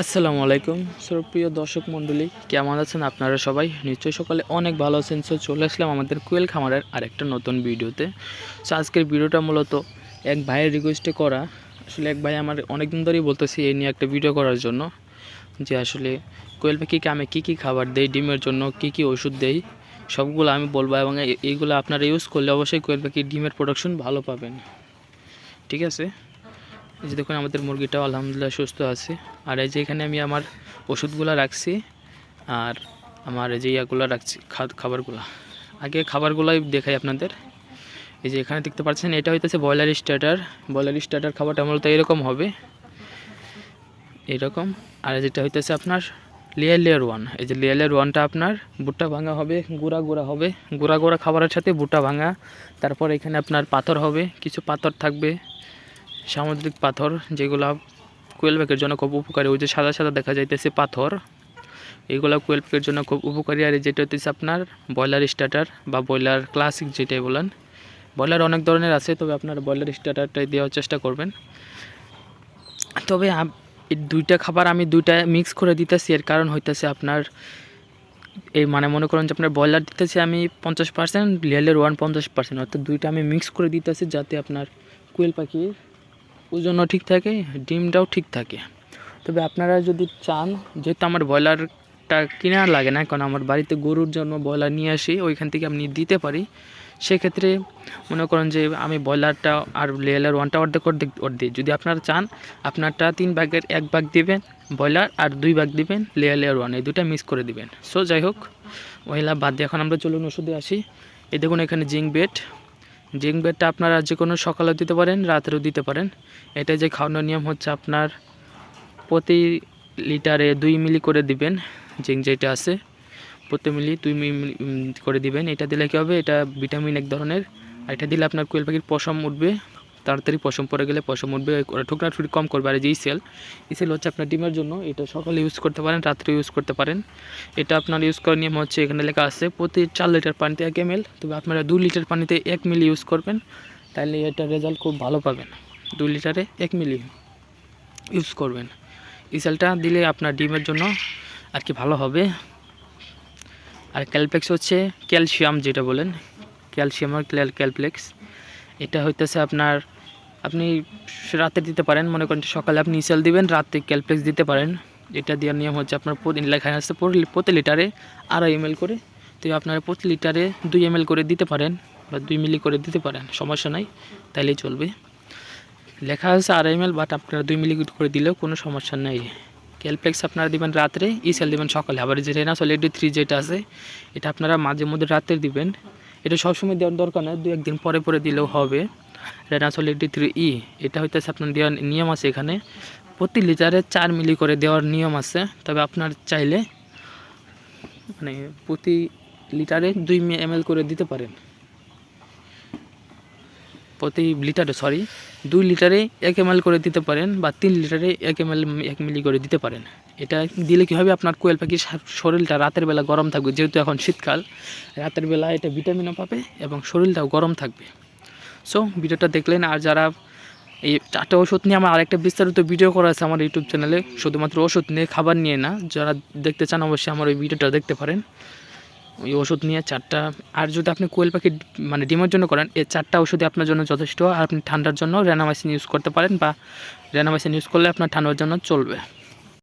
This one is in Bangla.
আসসালামু আলাইকুম। সুপ্রিয় দর্শক মণ্ডলী, কেমন আছেন আপনারা সবাই? নিশ্চয়ই সকালে অনেক ভালো আছেন সো চলে আসলাম আমাদের কুয়েল খামারের আরেকটা নতুন ভিডিওতে। সো আজকের ভিডিওটা মূলত এক ভাইয়ের রিকোয়েস্টে করা। আসলে এক ভাই আমার অনেক দিন ধরেই বলতেছি এই নিয়ে একটা ভিডিও করার জন্য, যে আসলে কোয়েল পাখিকে আমি কী কী খাবার দেই, ডিমের জন্য কী কী ওষুধ দেই, সবগুলো আমি বলব এবং এইগুলো আপনারা ইউজ করলে অবশ্যই কোয়েল পাখির ডিমের প্রোডাকশন ভালো পাবেন। ঠিক আছে? এই যে দেখুন, আমাদের মুরগিটাও আলহামদুলিল্লাহ সুস্থ আছে। আর এই যে এখানে আমি আমার ওষুধগুলো রাখছি, আর আমার এই যে ইয়াগুলো রাখছি খাবারগুলো। আগে খাবারগুলোই দেখাই আপনাদের। এই যে এখানে দেখতে পাচ্ছেন, এটা হইতেছে ব্রয়লার স্টার্টার। ব্রয়লার স্টার্টার খাবারটা মূলত এরকম হবে। এরকম। আর যেটা হইতেছে আপনার লেয়ার লেয়ার ওয়ান এই যে লেয়ার লেয়ার ওয়ানটা আপনার বুটটা ভাঙা হবে, গুঁড়া গুঁড়া হবে। গুঁড়া গুঁড়া খাবারের সাথে বুটটা ভাঙা। তারপর এখানে আপনার পাথর হবে, কিছু পাথর থাকবে। সামুদ্রিক পাথর যেগুলো কোয়েল পাখির জন্য খুব উপকারী। ওই যে সাদা সাদা দেখা যাইতেছে পাথর, এগুলো কোয়েল পাখির জন্য খুব উপকারী। আর যেটা হচ্ছে আপনার ব্রয়লার স্টার্টার বা ব্রয়লার ক্লাসিক যেটাই বলেন, ব্রয়লার অনেক ধরনের আছে, তবে আপনার ব্রয়লার স্টার্টারটাই দেওয়ার চেষ্টা করবেন। তবে দুইটা খাবার আমি দুইটা মিক্স করে দিতেছি। এর কারণ হইতেছে আপনার, এই মানে মনে করেন যে আপনার ব্রয়লার দিতেছি আমি পঞ্চাশ পার্সেন্ট লেয়ালের ওয়ান পঞ্চাশ পার্সেন্ট। অর্থাৎ দুইটা আমি মিক্স করে দিতেছি যাতে আপনার কোয়েল পাখির ওজনও ঠিক থাকে, ডিমটাও ঠিক থাকে। তবে আপনারা যদি চান, যেহেতু আমার ব্রয়লারটা কেনার লাগে না, কারণ আমার বাড়িতে গরুর জন্য ব্রয়লার নিয়ে আসি, ওইখান থেকে আমি দিতে পারি। সেক্ষেত্রে মনে করেন যে আমি ব্রয়লারটা আর লেয়ার ওয়ানটা অর্ধেক অর্ধেক অর্ধেক যদি আপনারা চান, আপনারটা তিন ভাগের এক ভাগ দিবেন ব্রয়লার আর দুই ভাগ দিবেন লেয়ার লেয়ার ওয়ান, এই দুটা মিক্স করে দিবেন। সো যাই হোক ওইলা বাদ দিয়ে এখন আমরা চলুন ওষুধে আসি। এই দেখুন এখানে জিঙ্ক বেড। জিঙ্ক বেডটা আপনারা যে কোনো সকালেও দিতে পারেন, রাতেরও দিতে পারেন। এটা যে খাওয়ানোর নিয়ম হচ্ছে আপনার প্রতি লিটারে দুই মিলি করে দিবেন জিঙ্ক যেটা আছে। প্রতি মিলি দুই মিলি করে দিবেন। এটা দিলে কী হবে? এটা ভিটামিন এক ধরনের। এটা দিলে আপনার কোয়েল পাখির পশম উঠবে। তাড়াতাড়ি পশম পরে গেলে পশম উঠবে ঠুকরা ঠুকরি কম করবে। আর এই যে ইসেল ইসেল হচ্ছে আপনার ডিমের জন্য, এটা সকালে ইউজ করতে পারেন, রাত্রে ইউজ করতে পারেন। এটা আপনার ইউজ করার নিয়ম হচ্ছে এখানে লেখা আছে, প্রতি চার লিটার পানিতে এক এম তবে আপনারা দু লিটার পানিতে এক মিলি ইউজ করবেন তাহলে এটা রেজাল্ট খুব ভালো পাবেন। দু লিটারে এক মিলি ইউজ করবেন। ইসেলটা দিলে আপনার ডিমের জন্য আর কি ভালো হবে। আর ক্যালপ্লেক্স হচ্ছে ক্যালসিয়াম যেটা বলেন ক্যালসিয়াম আর ক্যাল ক্যালপ্লেক্স এটা হইতেছে আপনার, আপনি রাতে দিতে পারেন, মনে করেন সকালে আপনি ইসেল দিবেন, রাতে ক্যালপ্লেক্স দিতে পারেন। এটা দেওয়ার নিয়ম হচ্ছে আপনার লেখা আছে প্রতি- লিটারে আড়াই এম করে। তো আপনারা প্রতি লিটারে দুই এম করে দিতে পারেন, বা দুই মিলি করে দিতে পারেন, সমস্যা নাই, তাইলেই চলবে। লেখা আছে আড়াই এম বাট আপনারা দুই মিলি করে দিলেও কোনো সমস্যা নেই। ক্যালপ্লেক্স আপনারা দিবেন রাত্রে ইসেল দিবেন সকালে। আবার যে রেনাসল এডি থ্রি যেটা আছে, এটা আপনারা মাঝে মধ্যে রাতে দিবেন। এটা সবসময় দেওয়ার দরকার না দু একদিন পরে পরে দিলেও হবে। রেনাসল এইটি থ্রি ই এটা হইতেছে আপনার দেওয়ার নিয়ম আছে এখানে। প্রতি লিটারে চার মিলি করে দেওয়ার নিয়ম আছে, তবে আপনার চাইলে মানে প্রতি লিটারে দুই এম করে দিতে পারেন। প্রতি লিটারে সরি দুই লিটারে এক এম করে দিতে পারেন বা তিন লিটারে এক এম এল এক মিলি করে দিতে পারেন। এটা দিলে কী হবে? আপনার কোয়েল পাখির শরীরটা রাতের বেলা গরম থাকবে, যেহেতু এখন শীতকাল। রাতের বেলা এটা ভিটামিনও পাবে এবং শরীরটাও গরম থাকবে। সো ভিডিওটা দেখলেন আর যারা এই চারটে ওষুধ নিয়ে আমার আরেকটা বিস্তারিত ভিডিও করা আছে আমার ইউটিউব চ্যানেলে শুধুমাত্র ওষুধ নিয়ে খাবার নিয়ে না, যারা দেখতে চান অবশ্যই আমার ওই ভিডিওটা দেখতে পারেন। ওই ওষুধ নিয়ে চারটা, আর যদি আপনি কোয়েল পাখি মানে ডিমের জন্য করেন, এই চারটা ওষুধই আপনার জন্য যথেষ্ট। আর আপনি ঠান্ডার জন্য রেনামাইসিন ইউজ করতে পারেন বা রেনামাইসিন ইউজ করলে আপনার ঠান্ডার জন্য চলবে।